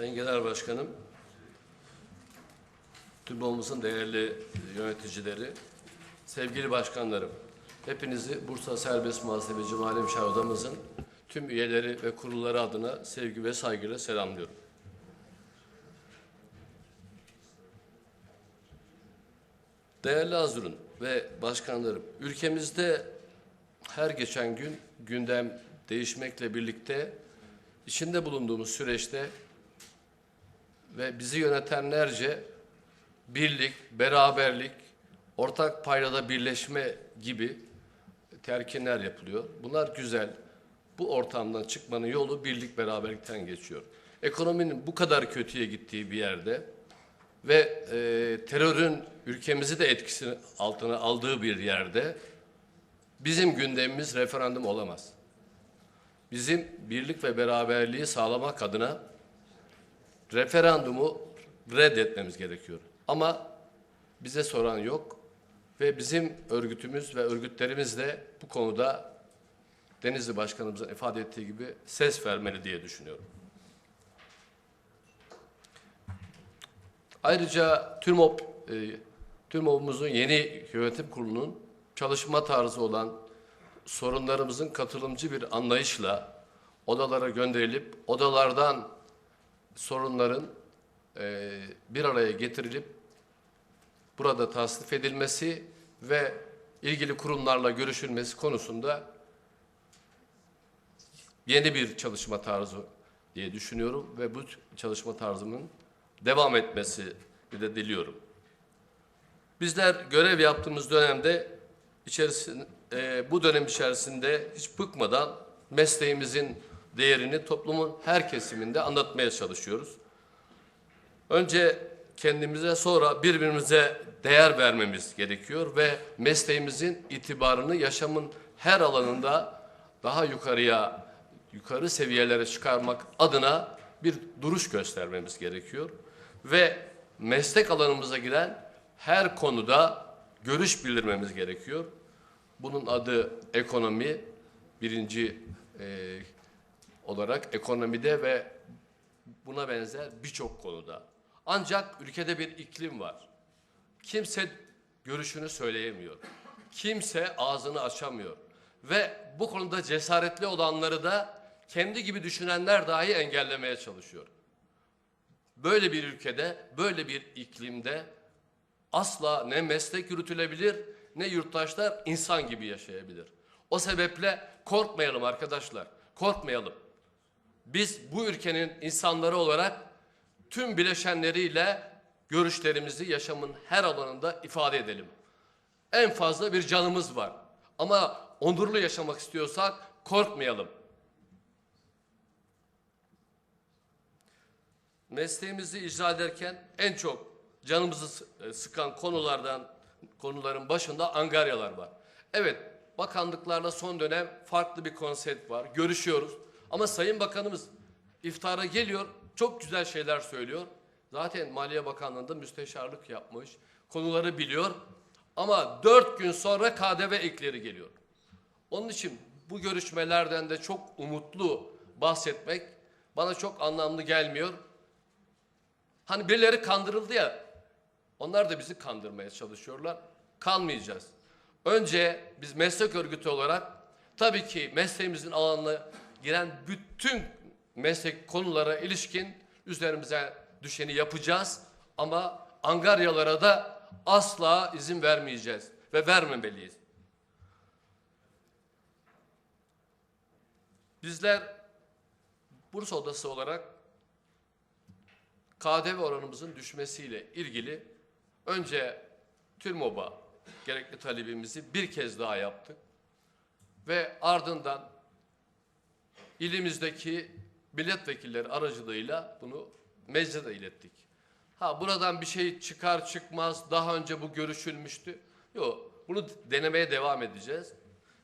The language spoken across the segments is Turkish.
Sayın Genel Başkanım, TÜBOM'umuzun değerli yöneticileri, sevgili başkanlarım, hepinizi Bursa Serbest Muhasebeci Müşavir Odamızın tüm üyeleri ve kurulları adına sevgi ve saygıyla selamlıyorum. Değerli Azur'un ve başkanlarım, ülkemizde her geçen gün gündem değişmekle birlikte içinde bulunduğumuz süreçte ve bizi yönetenlerce birlik, beraberlik, ortak paydada birleşme gibi terkinler yapılıyor. Bunlar güzel. Bu ortamdan çıkmanın yolu birlik, beraberlikten geçiyor. Ekonominin bu kadar kötüye gittiği bir yerde ve e, terörün ülkemizi de etkisini altına aldığı bir yerde bizim gündemimiz referandum olamaz. Bizim birlik ve beraberliği sağlamak adına referandumu reddetmemiz gerekiyor. Ama bize soran yok ve bizim örgütümüz ve örgütlerimiz de bu konuda Denizli Başkanımızın ifade ettiği gibi ses vermeli diye düşünüyorum. Ayrıca TÜRMOP, e, TÜRMOP'umuzun yeni yönetim kurulunun çalışma tarzı olan sorunlarımızın katılımcı bir anlayışla odalara gönderilip odalardan sorunların e, bir araya getirilip burada tasnif edilmesi ve ilgili kurumlarla görüşülmesi konusunda yeni bir çalışma tarzı diye düşünüyorum ve bu çalışma tarzımın devam etmesi de diliyorum. Bizler görev yaptığımız dönemde içerisinde e, bu dönem içerisinde hiç bıkmadan mesleğimizin değerini toplumun her kesiminde anlatmaya çalışıyoruz. Önce kendimize sonra birbirimize değer vermemiz gerekiyor ve mesleğimizin itibarını yaşamın her alanında daha yukarıya, yukarı seviyelere çıkarmak adına bir duruş göstermemiz gerekiyor. Ve meslek alanımıza giren her konuda görüş bildirmemiz gerekiyor. Bunun adı ekonomi, birinci e, olarak ekonomide ve buna benzer birçok konuda. Ancak ülkede bir iklim var. Kimse görüşünü söyleyemiyor. Kimse ağzını açamıyor. Ve bu konuda cesaretli olanları da kendi gibi düşünenler dahi engellemeye çalışıyor. Böyle bir ülkede, böyle bir iklimde asla ne meslek yürütülebilir ne yurttaşlar insan gibi yaşayabilir. O sebeple korkmayalım arkadaşlar. Korkmayalım. Biz bu ülkenin insanları olarak tüm bileşenleriyle görüşlerimizi yaşamın her alanında ifade edelim. En fazla bir canımız var. Ama onurlu yaşamak istiyorsak korkmayalım. Mesleğimizi icra ederken en çok canımızı e, sıkan konulardan konuların başında angaryalar var. Evet, bakanlıklarla son dönem farklı bir konsept var. Görüşüyoruz. Ama Sayın Bakanımız iftara geliyor, çok güzel şeyler söylüyor. Zaten Maliye Bakanlığı'nda müsteşarlık yapmış, konuları biliyor. Ama dört gün sonra KDV ekleri geliyor. Onun için bu görüşmelerden de çok umutlu bahsetmek bana çok anlamlı gelmiyor. Hani birileri kandırıldı ya, onlar da bizi kandırmaya çalışıyorlar. Kalmayacağız. Önce biz meslek örgütü olarak tabii ki mesleğimizin alanına giren bütün meslek konulara ilişkin üzerimize düşeni yapacağız. Ama angaryalara da asla izin vermeyeceğiz ve vermemeliyiz. Bizler Bursa Odası olarak KDV oranımızın düşmesiyle ilgili önce TÜRMOB'a gerekli talebimizi bir kez daha yaptık. Ve ardından ilimizdeki milletvekilleri aracılığıyla bunu meclise ilettik. Ha buradan bir şey çıkar çıkmaz daha önce bu görüşülmüştü. Yok bunu denemeye devam edeceğiz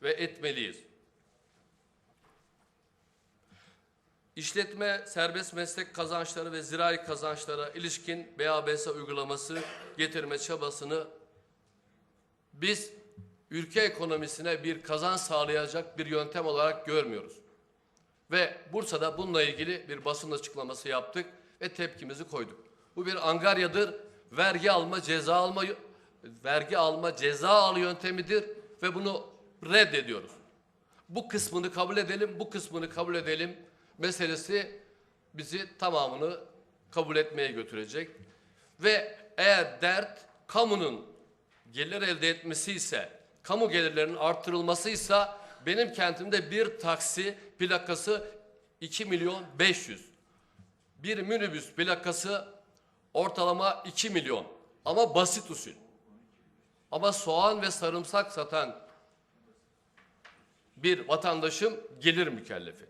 ve etmeliyiz. İşletme, serbest meslek kazançları ve zirai kazançlara ilişkin BABS uygulaması getirme çabasını biz ülke ekonomisine bir kazanç sağlayacak bir yöntem olarak görmüyoruz. Ve Bursa'da bununla ilgili bir basın açıklaması yaptık ve tepkimizi koyduk. Bu bir angaryadır. Vergi alma, ceza alma vergi alma, ceza al yöntemidir ve bunu reddediyoruz. Bu kısmını kabul edelim, bu kısmını kabul edelim meselesi bizi tamamını kabul etmeye götürecek. Ve eğer dert kamunun gelir elde etmesi ise, kamu gelirlerinin artırılmasıysa benim kentimde bir taksi plakası 2 milyon 500. Bir minibüs plakası ortalama 2 milyon. Ama basit usul. Ama soğan ve sarımsak satan bir vatandaşım gelir mükellefi.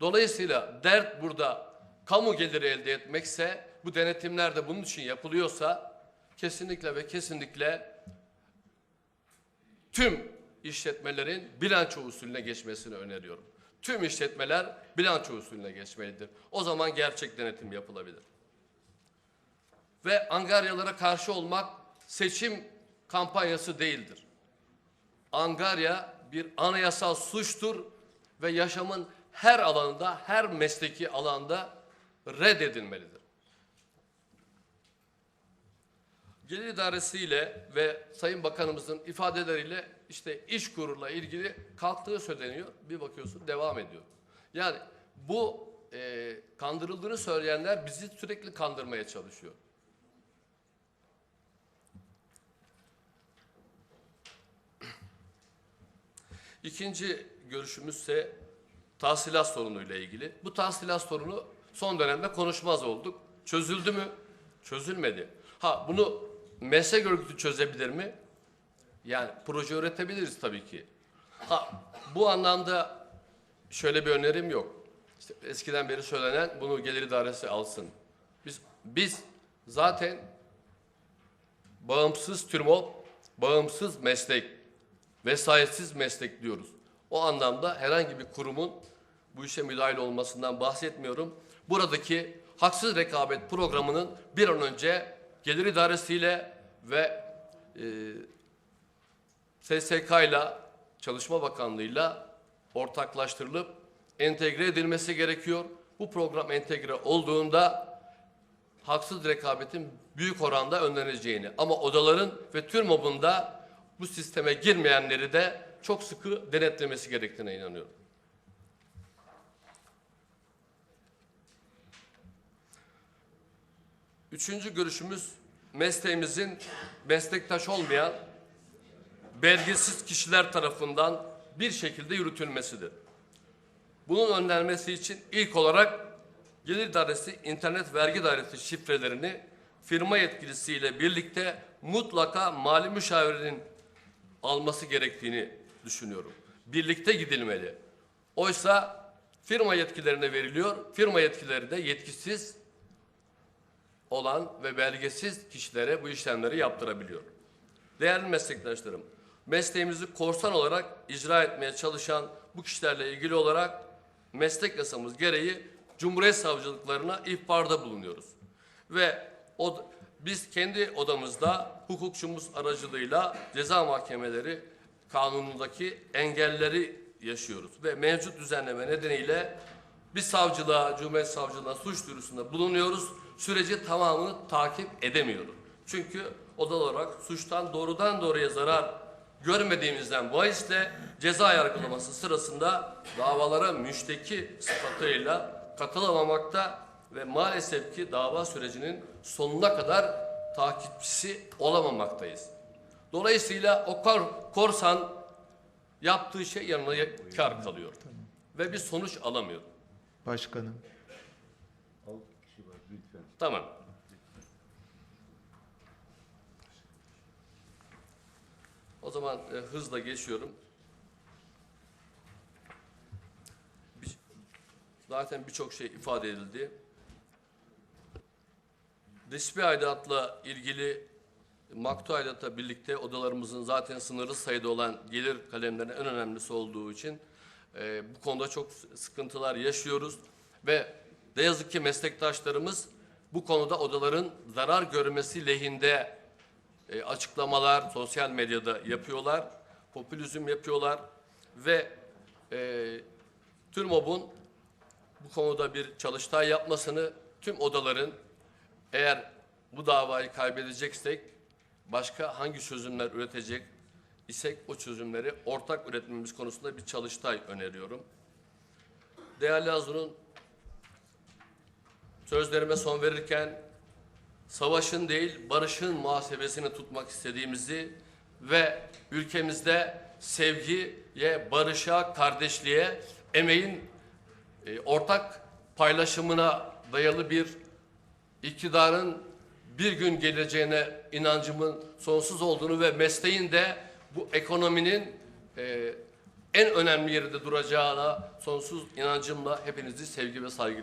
Dolayısıyla dert burada kamu geliri elde etmekse, bu denetimler de bunun için yapılıyorsa kesinlikle ve kesinlikle tüm işletmelerin bilanço usulüne geçmesini öneriyorum. Tüm işletmeler bilanço usulüne geçmelidir. O zaman gerçek denetim yapılabilir. Ve angaryalara karşı olmak seçim kampanyası değildir. Angarya bir anayasal suçtur ve yaşamın her alanında, her mesleki alanda reddedilmelidir. Gelir İdaresi ve Sayın Bakanımızın ifadeleriyle işte iş kurula ilgili kalktığı söyleniyor. Bir bakıyorsun devam ediyor. Yani bu e, kandırıldığını söyleyenler bizi sürekli kandırmaya çalışıyor. İkinci görüşümüzse tahsilat sorunuyla ilgili. Bu tahsilat sorunu son dönemde konuşmaz olduk. Çözüldü mü? Çözülmedi. Ha bunu meslek örgütü çözebilir mi? Yani proje üretebiliriz tabii ki. Ha bu anlamda şöyle bir önerim yok. İşte eskiden beri söylenen bunu gelir idaresi alsın. Biz biz zaten bağımsız TÜRMOP, bağımsız meslek, vesayetsiz meslek diyoruz. O anlamda herhangi bir kurumun bu işe müdahil olmasından bahsetmiyorum. Buradaki haksız rekabet programının bir an önce gelir idaresiyle ve e, SSK ile Çalışma Bakanlığı'yla ortaklaştırılıp entegre edilmesi gerekiyor. Bu program entegre olduğunda haksız rekabetin büyük oranda önleneceğini ama odaların ve TÜRMOB'un da bu sisteme girmeyenleri de çok sıkı denetlemesi gerektiğine inanıyorum. Üçüncü görüşümüz mesleğimizin meslektaş olmayan belgesiz kişiler tarafından bir şekilde yürütülmesidir. Bunun önlenmesi için ilk olarak Gelir İdaresi internet vergi dairesi şifrelerini firma yetkilisiyle birlikte mutlaka mali müşavirinin alması gerektiğini düşünüyorum. Birlikte gidilmeli. Oysa firma yetkilerine veriliyor. Firma yetkileri de yetkisiz olan ve belgesiz kişilere bu işlemleri yaptırabiliyor. Değerli meslektaşlarım, mesleğimizi korsan olarak icra etmeye çalışan bu kişilerle ilgili olarak meslek yasamız gereği Cumhuriyet Savcılıklarına ihbarda bulunuyoruz. Ve o, biz kendi odamızda hukukçumuz aracılığıyla ceza mahkemeleri kanunundaki engelleri yaşıyoruz. Ve mevcut düzenleme nedeniyle bir savcılığa, Cumhuriyet Savcılığına suç duyurusunda bulunuyoruz. Süreci tamamını takip edemiyoruz. Çünkü oda olarak suçtan doğrudan doğruya zarar görmediğimizden bahisle ceza yargılaması sırasında davalara müşteki sıfatıyla katılamamakta ve maalesef ki dava sürecinin sonuna kadar takipçisi olamamaktayız. Dolayısıyla o kor, korsan yaptığı şey yanına kar kalıyor. Ve bir sonuç alamıyor. Başkanım. Altı kişi var lütfen. Tamam. O zaman e, hızla geçiyorum. Bir- zaten birçok şey ifade edildi. Resmi aidatla ilgili maktu aidatla birlikte odalarımızın zaten sınırlı sayıda olan gelir kalemlerinin en önemlisi olduğu için e, bu konuda çok sıkıntılar yaşıyoruz ve ne yazık ki meslektaşlarımız bu konuda odaların zarar görmesi lehinde e, açıklamalar sosyal medyada yapıyorlar, popülizm yapıyorlar ve e, TÜRMOB'un bu konuda bir çalıştay yapmasını tüm odaların eğer bu davayı kaybedeceksek başka hangi çözümler üretecek isek o çözümleri ortak üretmemiz konusunda bir çalıştay öneriyorum. Değerli Hazırun, sözlerime son verirken savaşın değil barışın muhasebesini tutmak istediğimizi ve ülkemizde sevgiye, barışa, kardeşliğe, emeğin e, ortak paylaşımına dayalı bir iktidarın bir gün geleceğine inancımın sonsuz olduğunu ve mesleğin de bu ekonominin e, en önemli yerinde duracağına sonsuz inancımla hepinizi sevgi ve saygıyla